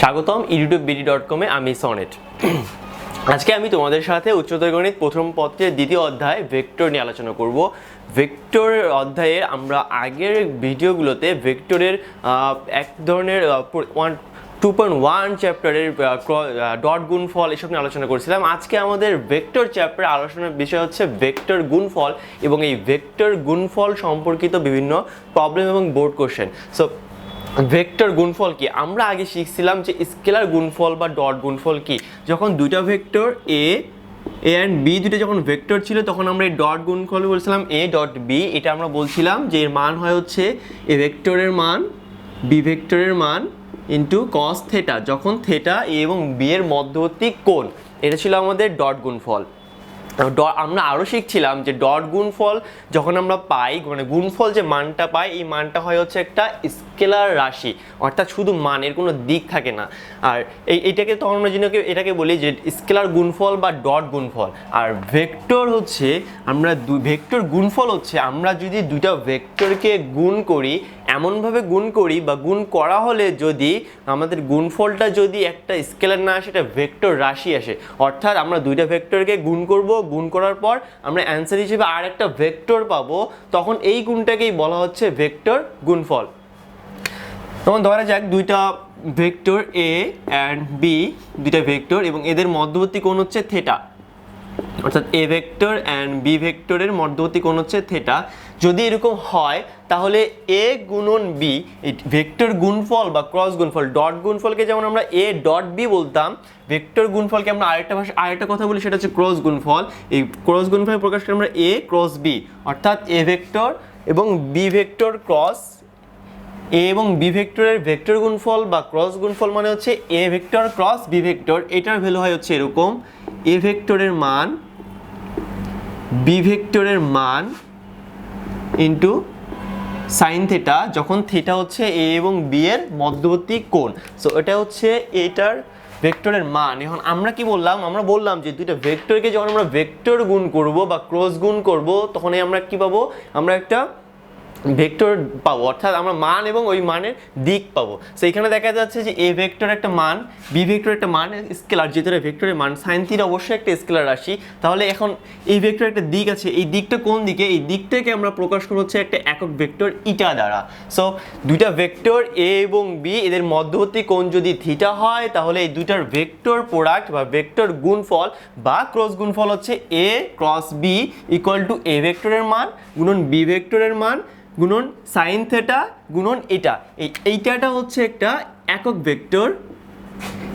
স্বাগতম YouTube BD dot কমে আমি সনেট। আজকে আমি তোমাদের সাথে উচ্চতর গণিত প্রথম পত্রের দ্বিতীয় অধ্যায় ভেক্টর নিয়ে আলোচনা করব। ভেক্টর অধ্যায়ে আমরা আগের ভিডিওগুলোতে ভেক্টরের এক ধরনের ওয়ান টু পয়েন্ট ওয়ান চ্যাপ্টারের ডট গুণফল এসব নিয়ে আলোচনা করছিলাম। আজকে আমাদের ভেক্টর চ্যাপ্টার আলোচনার বিষয় হচ্ছে ভেক্টর গুণফল এবং এই ভেক্টর গুণফল সম্পর্কিত বিভিন্ন প্রবলেম এবং বোর্ড কোশ্চেন সো ভেক্টর গুণফল কি? আমরা আগে শিখছিলাম যে স্কেলার গুণফল বা ডট গুণফল কি। যখন দুইটা vector A A and B দুটো যখন ভেক্টর ছিল, তখন আমরা এই ডট গুণফল বলছিলাম এ ডট বি এটা আমরা বলছিলাম যে এর মান হয় হচ্ছে এ ভেক্টরের মান বি ভেক্টরের মান ইন্টু কস থেটা যখন থেটা এ এবং বি এর মধ্যবর্তী কোণ, এটা ছিল আমাদের ডট গুণফল। আমরা আরও শিখছিলাম যে ডট গুণফল যখন আমরা পাই মানে গুণফল যে মানটা পাই, এই মানটা হয় হচ্ছে একটা স্কেলার রাশি। অর্থাৎ শুধু মানের কোনো দিক থাকে না। আর এই, এটাকে তখন আমরা যেন এটাকে বলি যে স্কেলার গুণফল বা ডট গুণফল। আর ভেক্টর হচ্ছে, আমরা দু, ভেক্টর গুণফল হচ্ছে, আমরা যদি দুইটা ভেক্টরকে গুণ করি এমনভাবে গুণ করি বা গুণ করা হলে যদি আমাদের গুণফলটা যদি একটা স্কেলার না আসে এটা ভেক্টর রাশি আসে, অর্থাৎ আমরা দুইটা ভেক্টরকে গুণ করব, গুণ করার পর আমরা অ্যান্সার হিসেবে আর একটা ভেক্টর পাবো, তখন এই গুণটাকেই বলা হচ্ছে ভেক্টর গুণফল। তখন ধরা যাক দুইটা ভেক্টর এ অ্যান্ড বি দুইটা ভেক্টর, এবং এদের মধ্যবর্তী কোণ হচ্ছে থেটা অর্থাৎ এ ভেক্টর অ্যান্ড বি ভেক্টরের মধ্যবর্তী কোণ হচ্ছে থেটা যদি এরকম হয়, তাহলে এ গুণন বি ভেক্টর গুণফল বা ক্রস গুণফল ডট গুণফলকে যেমন আমরা এ ডট বি বলতাম, ভেক্টর গুণফলকে আমরা আরেকটা ভাষা, আরেকটা কথা বলি, সেটা হচ্ছে ক্রস গুণফল। এই ক্রস গুণফল প্রকাশ করি আমরা এ ক্রস বি অর্থাৎ এ ভেক্টর এবং বি ভেক্টর ক্রস এ এবং বি ভেক্টরের ভেক্টর গুণফল বা ক্রস গুণফল মানে হচ্ছে A vector cross B vector, এটার ভ্যালু হয় হচ্ছে এরকম এ ভেক্টরের মান বি ভেক্টরের মান ইন্টু সাইন থেটা যখন থেটা হচ্ছে এ এবং বি এর মধ্যবর্তী কোণ। সো এটা হচ্ছে এটার ভেক্টরের মান। এখন আমরা কি বললাম? আমরা বললাম যে দুইটা ভেক্টরকে যখন আমরা ভেক্টর গুণ করব বা ক্রস গুণ করব, তখনই আমরা কি পাবো? আমরা একটা ভেক্টর পাবো, অর্থাৎ আমরা মান এবং ওই মানের দিক পাবো। সেইখানে দেখা যাচ্ছে যে এ ভেক্টর একটা মান, বি ভেক্টর একটা মান, স্কেলার, যেহেতু ভেক্টরের মান, সাইন থিটা অবশ্যই একটা স্কেলার রাশি। তাহলে এখন এই ভেক্টর একটা দিক আছে, এই দিকটা কোন দিকে? এই দিকটাকে আমরা প্রকাশ করব হচ্ছে একটা একক ভেক্টর ইটা দ্বারা। সো দুইটা ভেক্টর এ এবং বি, এদের মধ্যবর্তী কোণ যদি থিটা হয়, তাহলে এই দুইটার ভেক্টর প্রোডাক্ট বা ভেক্টর গুণফল বা ক্রস গুণফল হচ্ছে A cross B equal to A ভেক্টরের মান, গুণন বি ভেক্টরের মান গুণন সাইন থেটা গুণন এটা। এই এইটাটা হচ্ছে একটা একক ভেক্টর।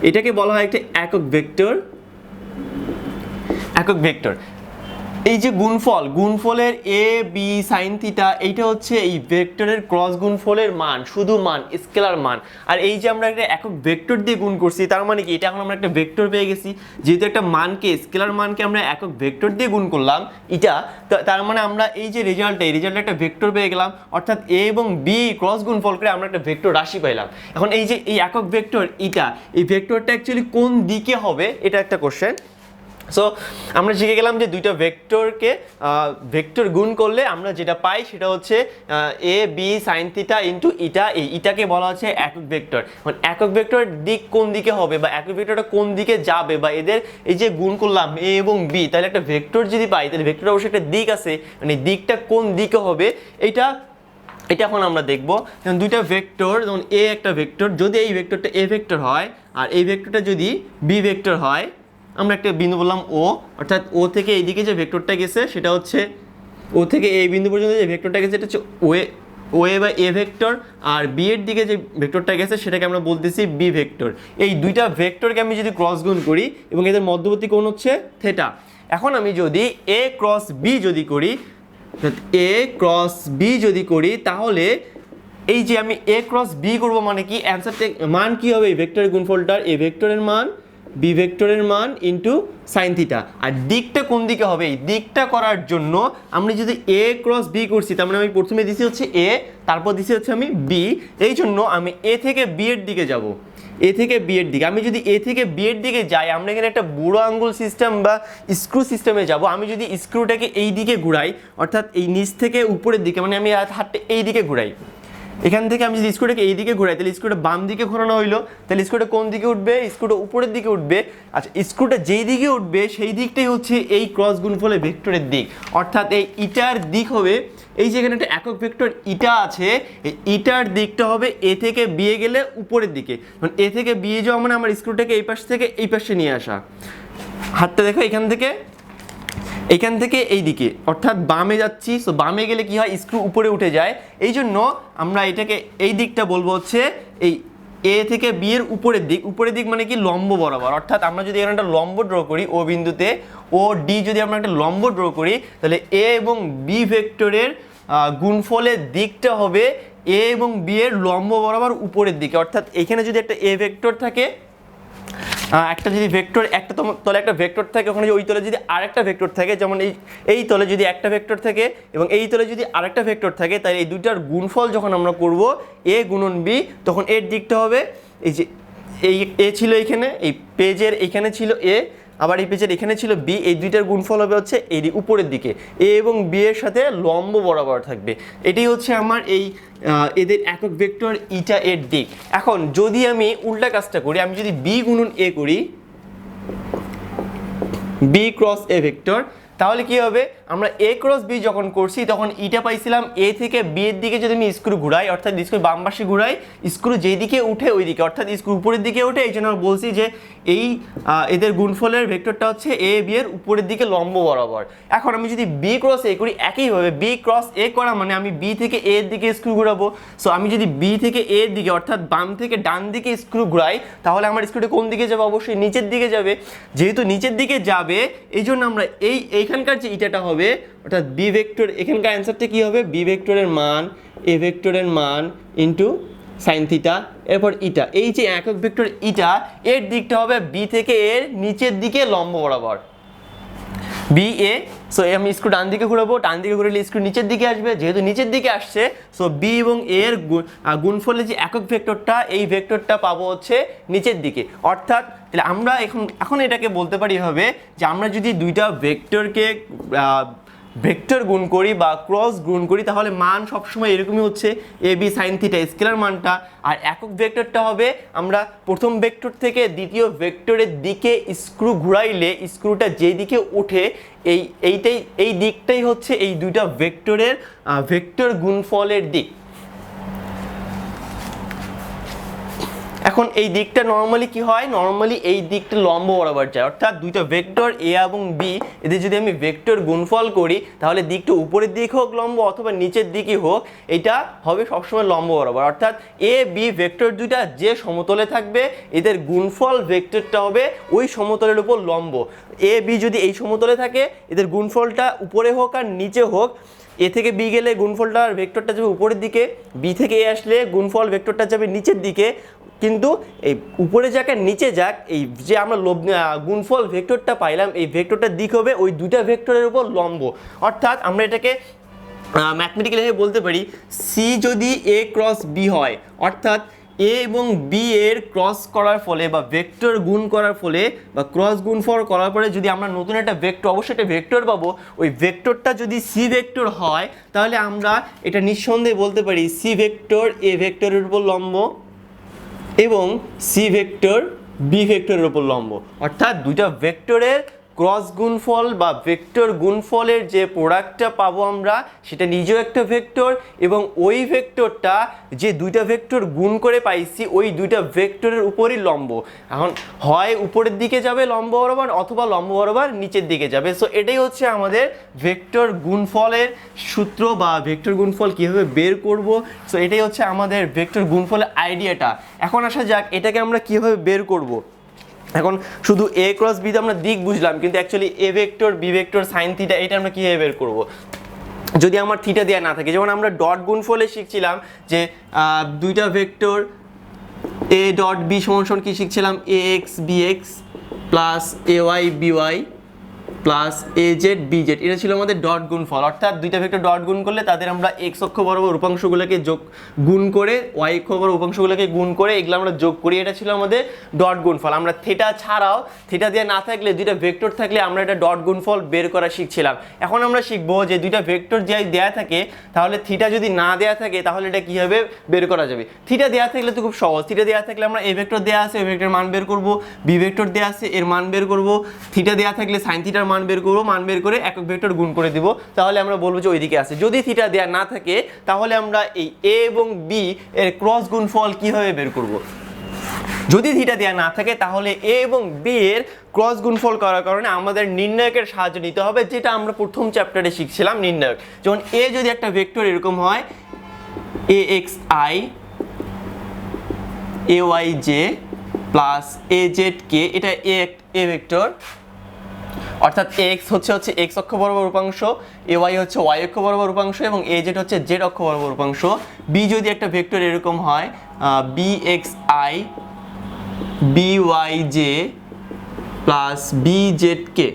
এটাকে বলা হয় একটা একক ভেক্টর। একক ভেক্টর। এই যে গুণফল, গুণফলের এ বি সাইন থিটা এইটা হচ্ছে এই ভেক্টরের ক্রস গুণফলের মান, শুধু মান স্কেলার মান। আর এই যে আমরা একটা একক ভেক্টর দিয়ে গুণ করছি, তার মানে কি? এটা এখন আমরা একটা ভেক্টর পেয়ে গেছি। যেহেতু একটা মানকে স্কেলার মানকে আমরা একক ভেক্টর দিয়ে গুণ করলাম, এটা তার মানে আমরা এই যে রেজাল্টটা এই রেজাল্টে একটা ভেক্টর পেয়ে গেলাম, অর্থাৎ এ এবং বি ক্রস গুণফল করে আমরা একটা ভেক্টর রাশি পাইলাম। এখন এই যে এই একক ভেক্টর এটা এই ভেক্টরটা অ্যাকচুয়ালি কোন দিকে হবে? এটা একটা কোশ্চেন সো আমরা শিখে গেলাম যে দুইটা ভেক্টরকে ভেক্টর গুণ করলে আমরা যেটা পাই সেটা হচ্ছে A B sine theta into ইটা এই ইটাকে বলা হচ্ছে একক ভেক্টর এখন একক ভেক্টর দিক কোন দিকে হবে বা একক ভেক্টরটা কোন দিকে যাবে বা এদের এই যে গুণ করলাম এ এবং বি তাহলে একটা ভেক্টর যদি পাই, তাহলে ভেক্টর অবশ্যই একটা দিক আছে মানে দিকটা কোন দিকে হবে এটা এটা এখন আমরা দেখব। যেমন দুইটা ভেক্টর যেমন এ একটা ভেক্টর যদি এই ভেক্টরটা এ ভেক্টর হয়, আর এই ভেক্টরটা যদি বি ভেক্টর হয় আমরা একটা বিন্দু বললাম ও অর্থাৎ ও থেকে এইদিকে যে ভেক্টরটা গেছে, সেটা হচ্ছে ও থেকে এই বিন্দু পর্যন্ত যে ভেক্টরটা গেছে, এটা হচ্ছে ওয়ে ওয়ে বা এ ভেক্টর, আর বি এর দিকে যে ভেক্টরটা গেছে, সেটাকে আমরা বলতেছি বি ভেক্টর। এই দুইটা ভেক্টরকে আমি যদি ক্রস গুণ করি, এবং এদের মধ্যবর্তী কোণ হচ্ছে থেটা এখন আমি যদি এ ক্রস বি যদি করি এ ক্রস বি যদি করি, তাহলে এই যে আমি এ ক্রস বি করব মানে কি? অ্যান্সারটা মান কি হবে? এই ভেক্টরের গুণফলটার এ ভেক্টরের মান বি ভেক্টরের মান ইন্টু সাইন থিটা আর দিকটা কোন দিকে হবে? এই দিকটা করার জন্য আমরা যদি এ ক্রস বি করছি, তার মানে আমি প্রথমে দিছি হচ্ছে এ তারপর দিছি হচ্ছে আমি বি এই জন্য আমি এ থেকে বি এর দিকে যাব। এ থেকে বি এর দিকে। আমি যদি এ থেকে বি এর দিকে যাই, আমরা এখানে একটা বুড়ো আঙ্গুল সিস্টেম বা স্ক্রু সিস্টেমে যাব। আমি যদি স্ক্রুটাকে এই দিকে ঘুরাই, অর্থাৎ এই নিচ থেকে উপরের দিকে মানে আমি হাতটা এই দিকে ঘুরাই। এখান থেকে আমি যদি স্ক্রুটাকে এই দিকে ঘোরাই, তাহলে স্ক্রুটা বাম দিকে ঘোরানো হইল, তাহলে স্ক্রুটা কোন দিকে উঠবে? স্ক্রুটা উপরের দিকে উঠবে। আচ্ছা স্ক্রুটা যেই দিকে উঠবে, সেই দিকটাই হচ্ছে এই ক্রস গুণফলের ভেক্টরের দিক। অর্থাৎ এই ইটার দিক হবে, এই যে এখানে একটা একক ভেক্টর ইটা আছে, এই ইটার দিকটা হবে এ থেকে বিয়ে গেলে উপরের দিকে। মানে এ থেকে বিয়ে যাওয়া মানে আমার স্ক্রুটাকে এই পাশ থেকে এই পাশে নিয়ে আসা। হাতটা দেখো এখান থেকে। এখান থেকে এই দিকে অর্থাৎ বামে যাচ্ছি সো বামে গেলে কি হয়? স্ক্রু উপরে উঠে যায়। এই জন্য আমরা এটাকে এই দিকটা বলব হচ্ছে এই এ থেকে বি এর উপরের দিক। উপরের দিক মানে কি? লম্ব বরাবর। অর্থাৎ আমরা যদি এখানে একটা লম্ব ড্র করি, ও বিন্দুতে, ও ডি যদি আমরা একটা লম্ব ড্র করি, তাহলে এ এবং বি ভেক্টরের গুণফলের দিকটা হবে এ এবং বি এর লম্ব বরাবর উপরের দিকে। অর্থাৎ এখানে যদি একটা এ ভেক্টর থাকে একটা যদি ভেক্টর একটা তলে একটা ভেক্টর থাকে, ওখানে ওই তলে যদি আরেকটা ভেক্টর থাকে, যেমন এই এই তলে যদি একটা ভেক্টর থাকে এবং এই তলে যদি আরেকটা ভেক্টর থাকে, তাহলে এই দুইটার গুণফল যখন আমরা করব এ গুণন বি তখন এর দিকটা হবে এই যে, এই, এ ছিল এইখানে এই পেজের এইখানে ছিল এ আবার এই পেজের এখানে ছিল বি, এই দুইটার গুণফল হবে হচ্ছে এর উপরের দিকে। এ এবং বি এর সাথে লম্ব বরাবর থাকবে। এটাই হচ্ছে আমার এই এদের একক ভেক্টর ইটা এর দিক। এখন যদি আমি উল্টা কাজটা করি, আমি যদি বি গুণন এ করি, বি ক্রস এ ভেক্টর তাহলে কি হবে? আমরা এ ক্রস বি যখন করছি, তখন ইটা পাইছিলাম এ থেকে বি এর দিকে যদি আমি স্ক্রু ঘুরাই, অর্থাৎ স্ক্রু বাম পাশে ঘুরাই স্ক্রু যেই দিকে উঠে ওই দিকে, অর্থাৎ স্ক্রু উপরের দিকে ওঠে এই জন্য বলছি যে এই এদের গুণফলের ভেক্টরটা হচ্ছে এ বি এর উপরের দিকে লম্ব বরাবর। এখন আমি যদি বি ক্রস এ করি, একইভাবে বি ক্রস এ করা মানে আমি বি থেকে এ এর দিকে স্ক্রু ঘুরাবো। সো আমি যদি বি থেকে এ এর দিকে, অর্থাৎ বাম থেকে ডান দিকে স্ক্রু ঘুরাই, তাহলে আমার স্ক্রুটা কোন দিকে যাবে? অবশ্যই নিচের দিকে যাবে। যেহেতু নিচের দিকে যাবে এই জন্য আমরা এই এই এইখানকার যে ইটাটা হবে, অর্থাৎ বি ভেক্টর এখানকার অ্যান্সারটা কী হবে? বি ভেক্টরের মান এ ভেক্টরের মান ইন্টু সাইন থিটা এরপর ইটা এই যে একক ভেক্টর ইটা এর দিকটা হবে বি থেকে এর নিচের দিকে লম্ব বরাবর। বি এ সো আমি স্ক্রু ডান দিকে ঘুরাবো ডান দিকে ঘুরলে স্ক্রু নিচের দিকে আসবে যেহেতু নিচের দিকে আসছে সো বি এবং এ এর গু- আহ, গুণফলের যে একক ভেক্টরটা এই ভেক্টরটা পাবো হচ্ছে নিচের দিকে। অর্থাৎ তাহলে আমরা এখন এখন এটাকে বলতে পারি হবে যে আমরা যদি দুইটা ভেক্টরকে ভেক্টর গুণ করি বা ক্রস গুণ করি, তাহলে মান সবসময় এরকমই হচ্ছে A B sine theta scalar মানটা। আর একক ভেক্টরটা হবে, আমরা প্রথম ভেক্টর থেকে দ্বিতীয় ভেক্টরের দিকে স্ক্রু ঘুরাইলে, স্ক্রুটা যেই দিকে ওঠে, এই, এইটাই, এই দিকটাই হচ্ছে এই দুইটা ভেক্টরের ভেক্টর গুণফলের দিক। এখন এই দিকটা নর্মালি কি হয়? নর্মালি এই দিকটা লম্ব বরাবর যায়। অর্থাৎ দুইটা ভেক্টর এ এবং বি এদের যদি আমি ভেক্টর গুণফল করি, তাহলে দিকটা উপরের দিক হোক লম্ব অথবা নিচের দিকে হোক, এটা হবে সবসময় লম্ব বরাবর। অর্থাৎ এ বি ভেক্টর দুইটা যে সমতলে থাকবে, এদের গুণফল ভেক্টরটা হবে ওই সমতলের উপর লম্ব। এ বি যদি এই সমতলে থাকে, এদের গুণফলটা উপরে হোক আর নিচে হোক এ থেকে বি গেলে গুণফলটা আর ভেক্টরটা যাবে উপরের দিকে বি থেকে এ আসলে গুণফল ভেক্টরটা যাবে নিচের দিকে কিন্তু এই উপরে যাক আর নিচে যাক, এই যে আমরা লব গুণফল ভেক্টরটা পাইলাম, এই ভেক্টরটার দিক হবে ওই দুইটা ভেক্টরের উপর লম্ব। অর্থাৎ আমরা এটাকে ম্যাথমেটিক্যালি বলতে পারি সি যদি এ ক্রস বি হয়, অর্থাৎ এ এবং বি এর ক্রস করার ফলে বা ভেক্টর গুণ করার ফলে বা ক্রস গুণফল করার পরে যদি আমরা নতুন একটা ভেক্টর, অবশ্যই একটা ভেক্টর পাবো, ওই ভেক্টরটা যদি সি ভেক্টর হয়, তাহলে আমরা এটা নিঃসন্দেহে বলতে পারি সি ভেক্টর এ ভেক্টরের উপর লম্ব। এবং সি ভেক্টর বি ভেক্টরের উপর লম্ব। অর্থাৎ দুইটা ভেক্টরের ক্রস গুণফল বা ভেক্টর গুণফলের যে প্রোডাক্টটা পাবো আমরা, সেটা নিজেও একটা ভেক্টর এবং ওই ভেক্টরটা যে দুইটা ভেক্টর গুণ করে পাইছি, ওই দুইটা ভেক্টরের উপরই লম্ব। এখন হয় উপরের দিকে যাবে লম্ব বরাবর অথবা লম্ব বরাবর নিচের দিকে যাবে। সো এটাই হচ্ছে আমাদের ভেক্টর গুণফলের সূত্র বা ভেক্টর গুণফল কীভাবে বের করব। সো এটাই হচ্ছে আমাদের ভেক্টর গুণফলের আইডিয়াটা এখন আসা যাক, এটাকে আমরা কীভাবে বের করব? এখন শুধু এ ক্রস বিতে আমরা দিক বুঝলাম, কিন্তু actually A vector B vector sine theta এটা আমরা কীভাবে বের করব? যদি আমার থিটা দেওয়া না থাকে, যেমন আমরা ডট গুণফলে শিখছিলাম যে দুইটা ভেক্টর এ ডট বি সমান কি শিখছিলাম? A X B X plus A Y B Y plus A Z B Z এটা ছিল আমাদের ডট গুণ ফল। অর্থাৎ দুইটা ভেক্টর ডট গুণ করলে তাদের আমরা এক্স অক্ষ বরাবর উপাংশগুলোকে যোগ গুণ করে ওয়াই অক্ষ বরাবর উপাংশগুলোকে গুণ করে, এগুলো আমরা যোগ করি। এটা ছিল আমাদের ডট গুণফল আমরা থিটা ছাড়াও থিটা দিয়ে না থাকলে দুইটা ভেক্টর থাকলে আমরা এটা ডট গুণফল বের করা শিখছিলাম। এখন আমরা শিখব যে দুইটা ভেক্টর যে দেয়া থাকে, তাহলে থিটা যদি না দেয়া থাকে, তাহলে এটা কীভাবে বের করা যাবে? থিটা দেয়া থাকলে তো খুব সহজ। থিটা দেয়া থাকলে আমরা এ ভেক্টর দেয়া আছে এ ভেক্টর মান বের করব বি ভেক্টর দেয়া আছে, এর মান বের করব। থিটা দেয়া থাকলে সাইন থিটার মান বের করব, মান বের করে একক ভেক্টর গুণ করে দিব। তাহলে আমরা বলব যে ওইদিকে আছে। যদি থিটা দেয়া না থাকে, তাহলে আমরা এই এ এবং বি এর ক্রস গুণফল কীভাবে বের করব? যদি থিটা দেওয়া না থাকে, তাহলে এ এবং বি এর ক্রস গুণফল করার কারণে আমাদের নির্ণায়কের সাহায্য নিতে হবে, যেটা আমরা প্রথম চ্যাপ্টারে শিখছিলাম, নির্ণায়ক। যেমন এ যদি একটা ভেক্টর এরকম হয় A X I A Y J plus A Z K এটা এ এ ভেক্টর অর্থাৎ এক্স হচ্ছে হচ্ছে এক্স অক্ষ বরাবর উপাংশ, এ ওয়াই হচ্ছে ওয়াই অক্ষ বরাবর উপাংশ এবং এ জেড হচ্ছে জেড অক্ষ বরাবর উপাংশ। বি যদি একটা ভেক্টর এরকম হয় B X I, B Y J plus B Z K.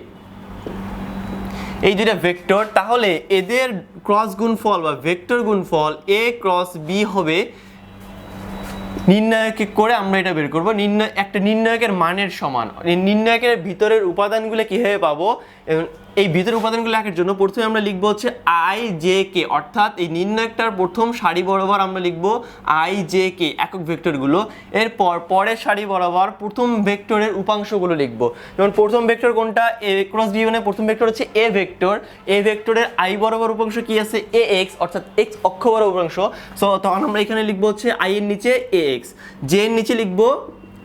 এই দুইটা ভেক্টর, তাহলে এদের ক্রস গুণফল বা ভেক্টর গুণফল এ ক্রস বি হবে নির্ণায়কে করে আমরা এটা বের করব। নির্ণয় একটা নির্ণায়কের মানের সমান। নির্ণায়কের ভিতরের উপাদানগুলো কীভাবে পাবো? এই ভিতরের উপাদানগুলো লেখার জন্য প্রথমে আমরা লিখব হচ্ছে আই জে কে অর্থাৎ এই নির্ণায়কটার প্রথম সারি বরাবর আমরা লিখব আই জে কে একক ভেক্টরগুলো। এরপর পরের সারি বরাবর প্রথম ভেক্টরের উপাংশগুলো লিখব। যেমন প্রথম ভেক্টর কোনটা? এ ক্রস মানে প্রথম ভেক্টর হচ্ছে এ ভেক্টর। এ ভেক্টরের আই বরাবর উপাংশ কি আছে? এ এক্স অর্থাৎ এক্স অক্ষ বরাবর উপাংশ। সো তখন আমরা এখানে লিখব হচ্ছে আই এর নিচে এ এক্স জে এর নিচে লিখব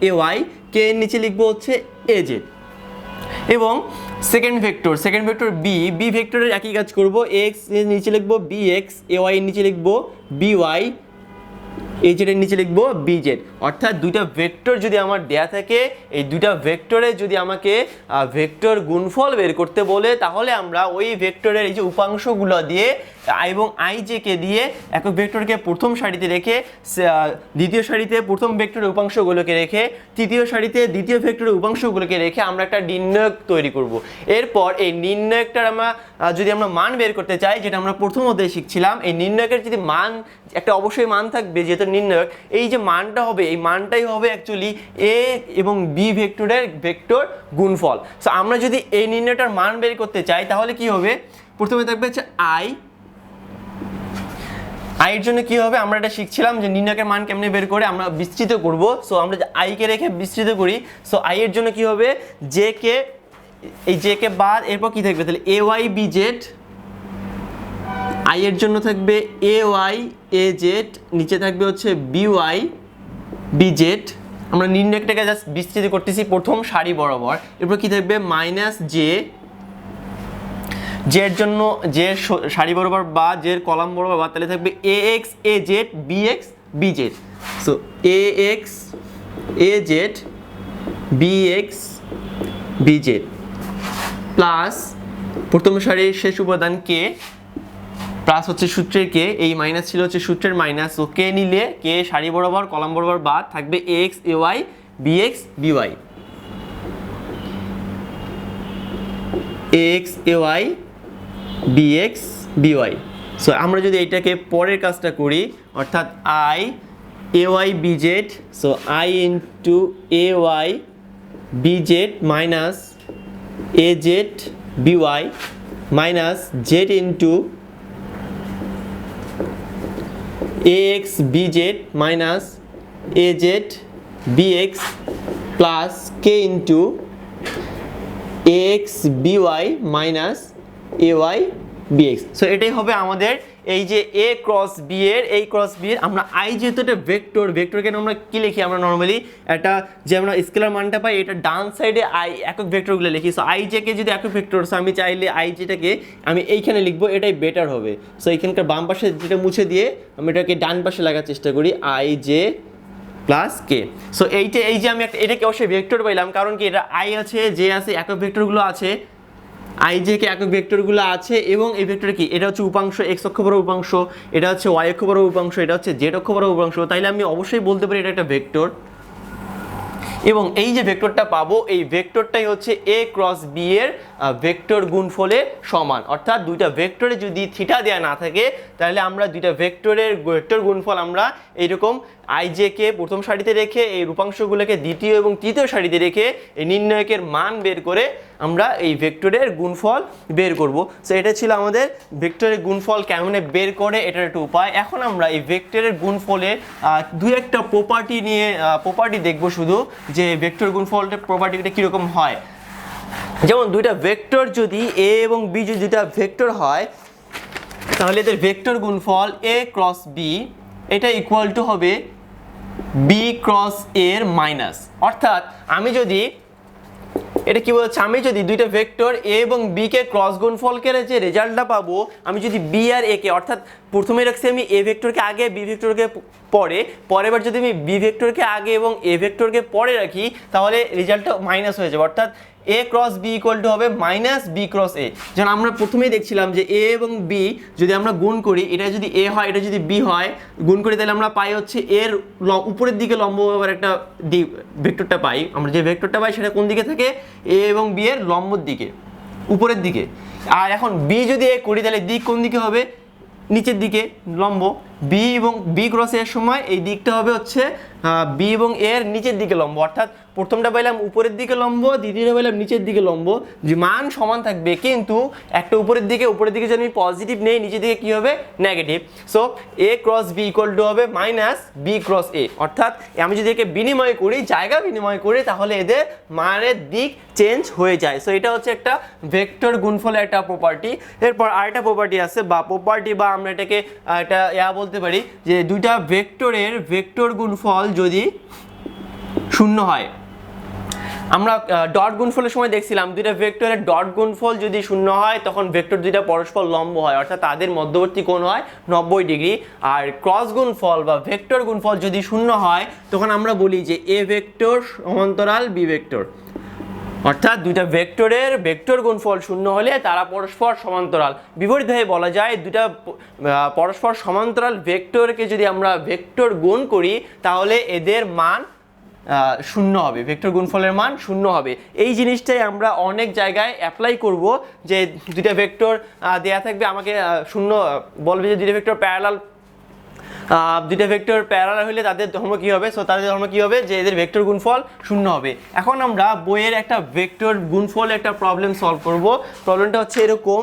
এ ওয়াই কে এর নিচে লিখব হচ্ছে এ জেড এবং second vector second vector B B ভেক্টরের একই কাজ করব এক্সের নিচে লিখব বি এক্স এ ওয়াই এর নিচে লিখব বি ওয়াই এই জেডের নিচে লিখব বি জেড অর্থাৎ দুইটা ভেক্টর যদি আমার দেয়া থাকে, এই দুইটা ভেক্টরে যদি আমাকে ভেক্টর গুণফল বের করতে বলে, তাহলে আমরা ওই ভেক্টরের এই যে উপাংশগুলো দিয়ে এবং আই জে কে দিয়ে একক ভেক্টরকে প্রথম সারিতে রেখে দ্বিতীয় সারিতে প্রথম ভেক্টরের উপাংশগুলোকে রেখে, তৃতীয় সারিতে দ্বিতীয় ভেক্টরের উপাংশগুলোকে রেখে আমরা একটা নির্ণয়ক তৈরি করব। এরপর এই নির্ণয়কটার আমরা যদি আমরা মান বের করতে চাই, যেটা আমরা প্রথম অধ্যায়ে শিখছিলাম, এই নির্ণয়কের যদি মান, একটা অবশ্যই মান থাকবে যেহেতু নির্ণয়ক, এই যে মানটা হবে এই মানটাই হবে অ্যাকচুয়ালি এ এবং বি ভেক্টরের ভেক্টর গুণফল। সো আমরা যদি এই নির্ণয়টার মান বের করতে চাই, তাহলে কি হবে? প্রথমে থাকবে হচ্ছে আই আইয়ের জন্য কি হবে? আমরা এটা শিখছিলাম যে নির্ণয়কের মান কেমনে বের করে আমরা বিস্তৃত করব। সো আমরা আইকে রেখে বিস্তৃত করি সো আই এর জন্য কি হবে? জে কে, এই জে কে বাদ, এরপর কি থাকবে? তাহলে A Y B Z I এর জন্য থাকবে এ ওয়াই এ জেড নিচে থাকবে হচ্ছে বি ওয়াই জেড আমরা নির্ণয়কটাকে জাস্ট বিস্তৃত করতেছি, প্রথম সারি বরাবর। এরপর কি থাকবে? মাইনাস জে জের জন্য যে সারি বরাবর বা জের কলাম বরাবর বা তাহলে থাকবে A X A Z B X B Z so A X A Z B X B Z plus প্রথম সারির শেষ উপাদান কে প্লাস হচ্ছে সূত্রের কে, এই মাইনাস ছিল হচ্ছে সূত্রের মাইনাস। ও কে নিলে? কে সারি বরাবর, কলাম বরাবর বাদ থাকবে X, A, Y, B, X, B, Y. X, A, Y, B, X, B, Y. So আমরা যদি এইটাকে পরের কাজটা করি, অর্থাৎ I, A, Y, B, Z so I into A, Y, B, Z minus A, Z, B, Y, minus Z into A X B Z minus A Z B X plus K into X B Y minus A Y B X so এটাই হবে আমাদের এই যে এ cross B এর এই cross B এর, আমরা I যেহেতু এটা ভেক্টর ভেক্টরকে আমরা কি লিখি আমরা নর্মালি একটা যে আমরা স্কেলার মানটা পাই, এটা ডান সাইডে আই একক ভেক্টরগুলো লিখি। সো আই জেকে যদি একক ভেক্টর সো আমি চাইলে আই যেটাকে আমি এইখানে লিখব, এটাই বেটার হবে। সো এইখানকার বাম পাশে যেটা মুছে দিয়ে আমি এটাকে ডান পাশে লাগার চেষ্টা করি I J plus K so এইটা, এই যে আমি একটা, এটাকে অবশ্যই ভেক্টর পাইলাম, কারণ কি এটা আই আছে যে আছে, একক ভেক্টরগুলো আছে। আই যে কে একক ভেক্টরগুলো আছে এবং এই ভেক্টর কি? এটা হচ্ছে উপাংশ, এক্স অক্ষ বড় উপাংশ, এটা হচ্ছে ওয়াই অক্ষ বড় উপাংশ, এটা হচ্ছে জেড অক্ষ বড় উপাংশ। তাইলে আমি অবশ্যই বলতে পারি এটা একটা ভেক্টর। এবং এই যে ভেক্টরটা পাবো, এই ভেক্টরটাই হচ্ছে এ ক্রস বি এর ভেক্টর গুণফলের সমান। অর্থাৎ দুইটা ভেক্টরে যদি থিটা দেওয়া না থাকে তাহলে আমরা দুইটা ভেক্টরের, ভেক্টর গুণফল আমরা এইরকম আইজেকে প্রথম সারিতে রেখে, এই রূপাংশগুলোকে দ্বিতীয় এবং তৃতীয় সারিতে রেখে এই নির্ণায়কের মান বের করে আমরা এই ভেক্টরের গুণফল বের করব। সো এটা ছিল আমাদের ভেক্টরের গুণফল কেমনে বের করে, এটার একটা উপায়। এখন আমরা এই ভেক্টরের গুণফলের দু একটা প্রপার্টি নিয়ে প্রপার্টি দেখব শুধু, যে ভেক্টর গুণফলটার প্রপার্টিটা কীরকম হয়। যেমন দুইটা ভেক্টর যদি এ এবং বি যদি দুইটা ভেক্টর হয়, তাহলে এদের ভেক্টর গুণফল এ ক্রস বি এটা ইকুয়াল টু হবে বি ক্রস এর মাইনাস অর্থাৎ আমি যদি, এটা কি বলছে? আমি যদি দুইটা ভেক্টর এ এবং বি কে ক্রস গুণফল করে যে রেজাল্টটা পাবো, আমি যদি বি আর এ কে, অর্থাৎ প্রথমে রাখছি আমি এ ভেক্টরকে আগে বি ভেক্টরকে পরে পরের বার যদি আমি বি ভেক্টরকে আগে এবং এ ভেক্টরকে পরে রাখি, তাহলে রেজাল্টটা মাইনাস হয়ে যাবে। অর্থাৎ A cross B equal to হবে মাইনাস বি ক্রস এ যেমন আমরা প্রথমেই দেখছিলাম যে এ এবং বি যদি আমরা গুণ করি, এটা যদি এ হয়, এটা যদি বি হয়, গুণ করি তাহলে আমরা পাই হচ্ছে এর উপরের দিকে লম্ব আবার একটা ডি ভেক্টরটা পাই। আমরা যে ভেক্টরটা পাই সেটা কোন দিকে থাকে? এ এবং বি এর লম্বর দিকে, উপরের দিকে। আর এখন বি যদি এ করি, তাহলে দিক কোন দিকে হবে? নিচের দিকে লম্ব বি এবং বি ক্রসের সময় এই দিকটা হবে হচ্ছে বি এবং এর নিচের দিকে লম্ব, অর্থাৎ প্রথমটা পাইলাম উপরের দিকে লম্ব, দ্বিতীয়টা পাইলাম নিচের দিকে লম্ব। যে মান সমান থাকবে, কিন্তু একটা উপরের দিকে উপরের দিকে যদি আমি পজিটিভ নেই, নিচের দিকে কি হবে? Negative so A cross B equal to হবে মাইনাস বি ক্রস এ অর্থাৎ, আমি যদি একে বিনিময় করি, জায়গা বিনিময় করি, তাহলে এদের মানের দিক চেঞ্জ হয়ে যায়। সো এটা হচ্ছে একটা ভেক্টর গুণফলের একটা প্রপার্টি এরপর আরেকটা প্রপার্টি আছে, বা প্রপার্টি বা আমরা এটাকে একটা ইয়া বলতে পারি, যে দুইটা ভেক্টরের ভেক্টর গুণফল যদি শূন্য হয়। আমরা ডট গুণফলের সময় দেখছিলাম, দুইটা ভেক্টরের ডট গুণফল যদি শূন্য হয়, তখন ভেক্টর দুইটা পরস্পর লম্ব হয়, অর্থাৎ তাদের মধ্যবর্তী কোণ হয় নব্বই ডিগ্রি। আর ক্রস গুণফল বা ভেক্টর গুণফল যদি শূন্য হয়, তখন আমরা বলি যে এ ভেক্টর সমান্তরাল, বি ভেক্টর। অর্থাৎ দুইটা ভেক্টরের ভেক্টর গুণফল শূন্য হলে তারা পরস্পর সমান্তরাল। বিপরীতভাবে বলা যায়, দুইটা পরস্পর সমান্তরাল ভেক্টরকে যদি আমরা ভেক্টর গুণ করি, তাহলে এদের মান শূন্য হবে। ভেক্টর গুণফলের মান শূন্য হবে। এই জিনিসটাই আমরা অনেক জায়গায় অ্যাপ্লাই করব যে দুইটা ভেক্টর দেয়া থাকবে আমাকে শূন্য বলবে যে দুইটা ভেক্টর প্যারালাল দুইটা ভেক্টর প্যারালাল হলে তাদের ধর্ম কী হবে? সো তাদের ধর্ম কী হবে? যে এদের ভেক্টর গুণফল শূন্য হবে। এখন আমরা বইয়ের একটা ভেক্টর গুণফল একটা প্রবলেম সলভ করব। প্রবলেমটা হচ্ছে এরকম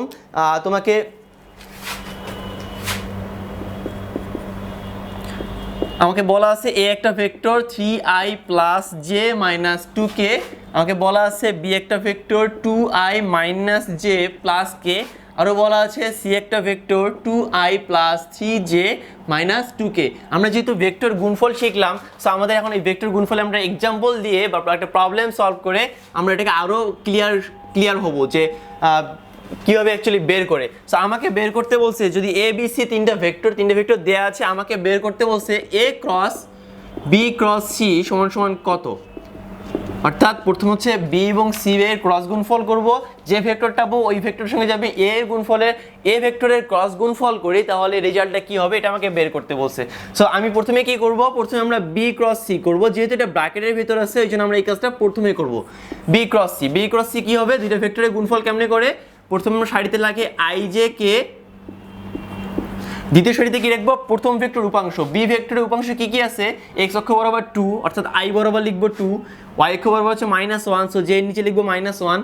তোমাকে আমাকে বলা আছে এ একটা vector three I plus J minus two K আমাকে বলা আছে বি একটা vector two I minus J plus K আরও বলা আছে সি একটা vector two I plus three J minus two K আমরা যেহেতু ভেক্টর গুণফল শিখলাম সো আমাদের এখন এই ভেক্টর গুণফলে আমরা এক্সাম্পল দিয়ে বা একটা প্রবলেম সলভ করে আমরা এটাকে আরও ক্লিয়ার ক্লিয়ার হব যে কীভাবে অ্যাকচুয়ালি বের করে? সো আমাকে বের করতে বলছে, যদি এ বি সি তিনটা ভেক্টর তিনটা ভেক্টর দেয়া আছে, আমাকে বের করতে বলছে A cross B cross C সমান সমান কত? অর্থাৎ প্রথম হচ্ছে বি এবং সি এর ক্রস গুণফল করব, যে ভেক্টরটা পাবো, ওই ভেক্টরের সঙ্গে যাবে এ এর গুণফলের এ ভেক্টরের ক্রস গুণফল করি, তাহলে রেজাল্টটা কি হবে? এটা আমাকে বের করতে বলছে। সো আমি প্রথমে কি করব? প্রথমে আমরা বি ক্রস সি করব, যেহেতু এটা ব্র্যাকেটের ভিতর আছে ওই জন্য আমরা এই কাজটা প্রথমে করব। B cross C B cross C কি হবে? দুইটা ভেক্টরের গুণফল কেমনে করে? প্রথমে সারিতে লাগে আই জে কে। দ্বিতীয় সারিতে কি রাখব? প্রথম ভেক্টর উপাংশ। বি ভেক্টরের উপাংশ কি কি আছে? এক্স অক্ষ বরাবর টু অর্থাৎ আই বরাবর লিখব টু ওয়াই অক্ষ বরাবর হচ্ছে মাইনাস ওয়ান সো জে নিচে লিখব মাইনাস ওয়ান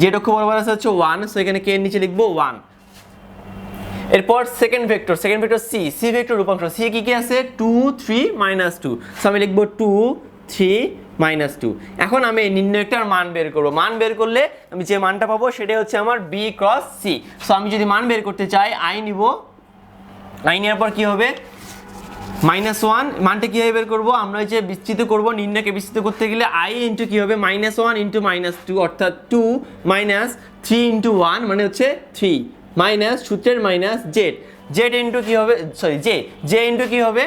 জেড অক্ষ বরাবর আছে হচ্ছে ওয়ান সো এখানে কে এর নিচে লিখব ওয়ান এরপর second vector second vector C C vector উপাংশ সি কি কি আছে? Two three minus two so আমি লিখব টু থ্রি মাইনাস টু এখন আমি এই নির্ণয়টার মান বের করব। মান বের করলে আমি যে মানটা পাবো সেটা হচ্ছে আমার বি ক্রস সি সো আমি যদি মান বের করতে চাই আই নিব। আই নেওয়ার পর কি হবে? মাইনাস ওয়ান মানটা কীভাবে বের করব? আমরা যে বিস্তৃত করব নির্ণয়কে বিস্তৃত করতে গেলে আই ইন্টু কী হবে? Minus one into minus two অর্থাৎ two minus three into one মানে হচ্ছে থ্রি মাইনাস সূত্রের মাইনাস জেড জেড ইন্টু কী হবে? সরি জে জে ইন্টু কী হবে?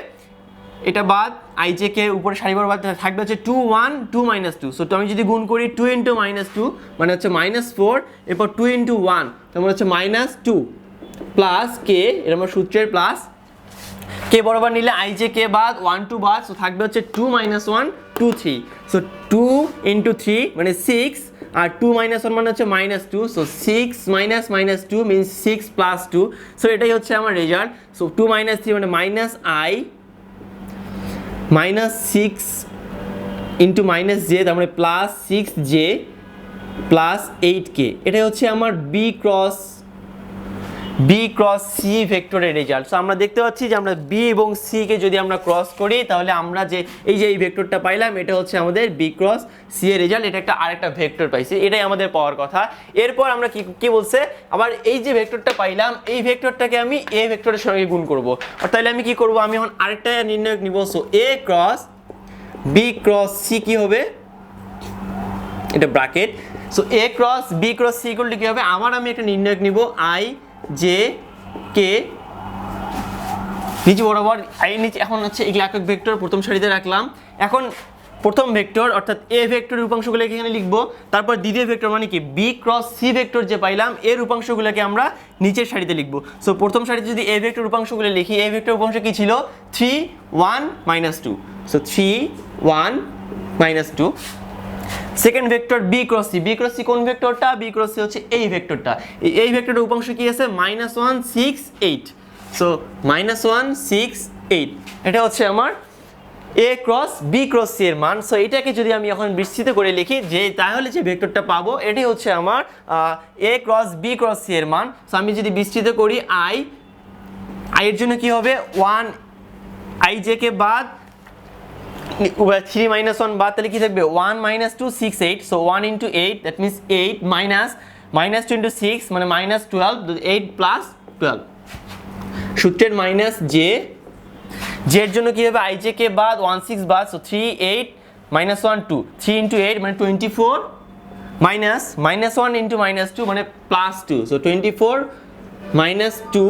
এটা বাদ। আই জে কে উপরে সারিবার বাদ থাকবে হচ্ছে two one two minus two so তো আমি যদি গুণ করি টু ইন্টু মাইনাস টু মানে হচ্ছে মাইনাস ফোর এরপর টু ইন্টু ওয়ান তার মানে হচ্ছে মাইনাস টু প্লাস কে এটা আমার সূত্রের প্লাস কে বরাবর নিলে আই জে কে বাদ ওয়ান টু বাদ সো থাকবে হচ্ছে two minus one two three so two into three মানে সিক্স আর টু মাইনাস ওয়ান মানে হচ্ছে minus two so six minus minus two means six plus two so এটাই হচ্ছে আমার result so two minus three মানে minus I minus six into minus J, তার মানে plus six J plus eight K. এটাই হচ্ছে আমার B cross B cross C ভেক্টরের রেজাল্ট সো আমরা দেখতে পাচ্ছি যে আমরা বি এবং সি কে যদি আমরা ক্রস করি, তাহলে আমরা যে এই যে এই ভেক্টরটা পাইলাম, এটা হচ্ছে আমাদের বি ক্রস সি এর রেজাল্ট এটা একটা আরেকটা ভেক্টর পাইছি, এটাই আমাদের পাওয়ার কথা। এরপর আমরা কি কি বলছে? আবার এই যে ভেক্টরটা পাইলাম, এই ভেক্টরটাকে আমি এ ভেক্টরের সঙ্গে গুণ করব। আর তাহলে আমি কি করব? আমি এখন আরেকটা নির্ণয় নিব। So A cross B cross C কি হবে? এটা bracket so A cross B cross C করলে কি হবে? আমার আমি একটা নির্ণায়ক নিব। আই জে কে নিচে বরাবর আই নিচে, এখন হচ্ছে এগুলো একক ভেক্টর, প্রথম সারিতে রাখলাম। এখন প্রথম ভেক্টর, অর্থাৎ এ ভেক্টরের উপাংশগুলোকে এখানে লিখব। তারপর দ্বিতীয় ভেক্টর মানে কি? বি ক্রস সি ভেক্টর যে পাইলাম, এর উপাংশগুলোকে আমরা নিচের সারিতে লিখব। সো প্রথম সারিতে যদি এ ভেক্টর উপাংশগুলো লিখি এ ভেক্টর উপাংশ কি ছিল? Three one minus two so three one minus two second vector B cross C B cross C কোন ভেক্টরটা বি ক্রস সি হচ্ছে এই ভেক্টরটা এই- ভেক্টরের উপাংশ কি আছে? Minus one six eight so minus one six eight এটা হচ্ছে আমার A cross B cross C এর মান। সো এটাকে যদি আমি এখন বিস্তৃত করে লিখি, যে তাহলে যে ভেক্টরটা পাবো, এটাই হচ্ছে আমার A cross B cross C এর মান। সো আমি যদি বিস্তৃত করি আই আই এর জন্য কি হবে? ওয়ান আই জে কে বাদ থ্রি মাইনাস ওয়ান বাদ তাহলে কি থাকবে one minus two six eight so one into eight that means eight minus minus two into six মানে minus twelve eight plus twelve সূত্রের মাইনাস জে জের জন্য কি হবে? আই জে কে বাদ ওয়ান সিক্স বাদ so three eight minus one two three into eight মানে twenty four minus minus one into minus two মানে plus two so twenty four minus two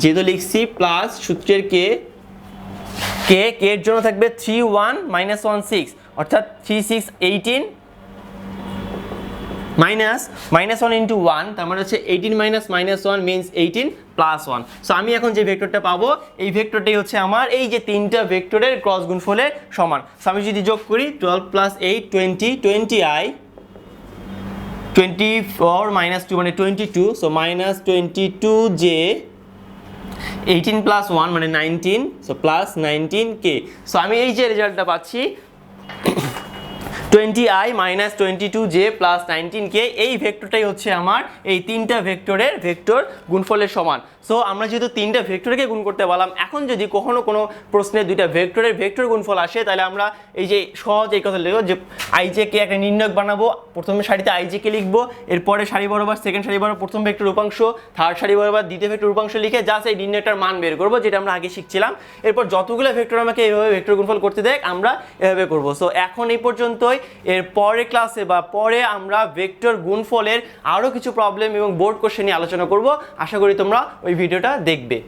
যেহেতু লিখছি প্লাস সূত্রের কে কে কে এর জন্য থাকবে three one minus one six অর্থাৎ three six eighteen minus minus one into one তার মানে হচ্ছে eighteen minus minus one means eighteen plus one so আমি এখন যে ভেক্টরটা পাবো, এই ভেক্টরটাই হচ্ছে আমার, এই যে তিনটা ভেক্টরের ক্রস গুণফলের সমান। সো আমি যদি যোগ করি twelve plus eight twenty twenty I twenty four minus two মানে twenty two so minus twenty two J eighteen plus one মানে nineteen so plus nineteen K so আমি এই যে রেজাল্টটা পাচ্ছি twenty I minus twenty two J plus nineteen K এই ভেক্টরটাই হচ্ছে আমার, এই তিনটা ভেক্টরের ভেক্টর গুণফলের সমান। সো আমরা যেহেতু তিনটা ভেক্টরকে গুণ করতে পারলাম, এখন যদি কখনো কোনো প্রশ্নে দুইটা ভেক্টরের ভেক্টর গুণফল আসে, তাহলে আমরা এই যে সহজ এই কথা লিখব যে আইজে কে একটা নির্ণয়ক বানাবো, প্রথমে সারিতে আইজে কে লিখব, এরপরে সারি বরাবর সেকেন্ড সারি বরাবর, প্রথম ভেক্টর উপাংশ থার্ড সারি বরাবর, দ্বিতীয় ভেক্টর উপাংশ লিখে জাস্ট এই নির্ণয়টার মান বের করব, যেটা আমরা আগে শিখছিলাম। এরপর যতগুলো ভেক্টর আমাকে এইভাবে ভেক্টর গুণফল করতে দেয় আমরা এভাবে করব। সো এখন এই পর্যন্তই। এর পরে ক্লাসে বা পরে আমরা ভেক্টর গুণফলের আরও কিছু প্রবলেম এবং বোর্ড কোশ্চেন নিয়ে আলোচনা করব। আশা করি তোমরা ওই ভিডিওটা দেখবে।